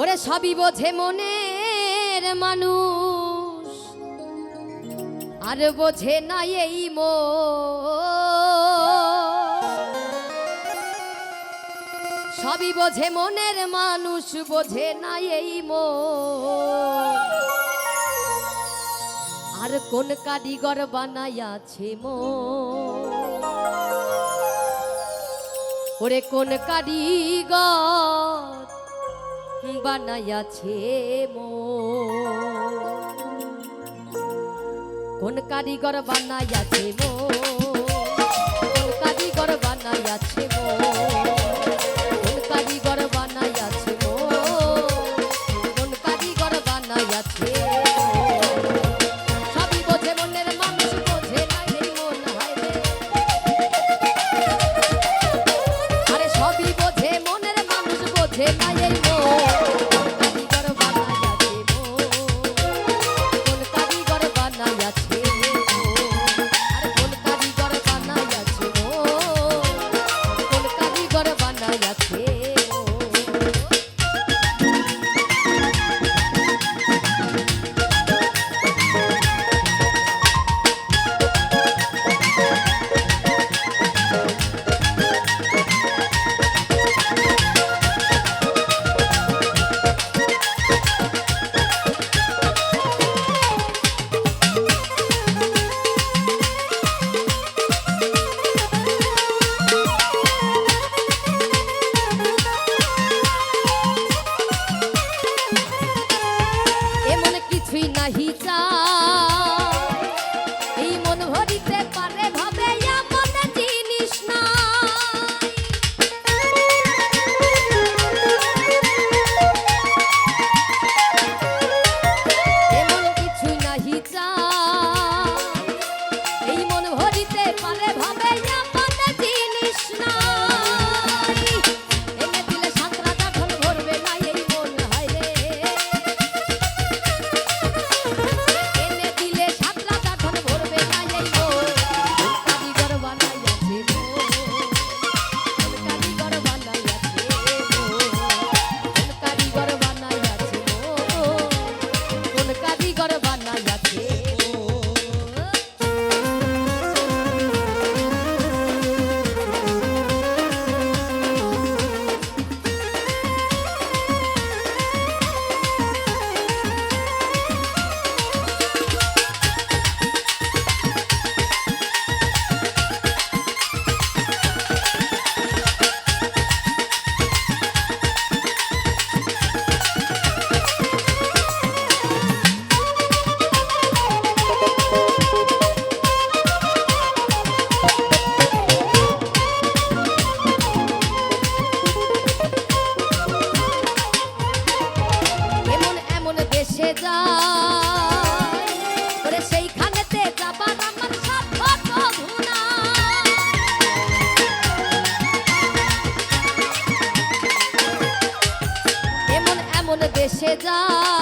ওরে সবই বোঝে মনের মানুষ। আর বোঝে না এই মো সবই বোঝে মনের মানুষ, বোঝে না এই মো আর কোন কারিগর বানাইয়াছে ম ওরে কোন কারিগর বানাইয়াছে মো কোন কারিগর বানাইয়াছে মো কোন কারিগর বানাইয়াছে দেশে যা।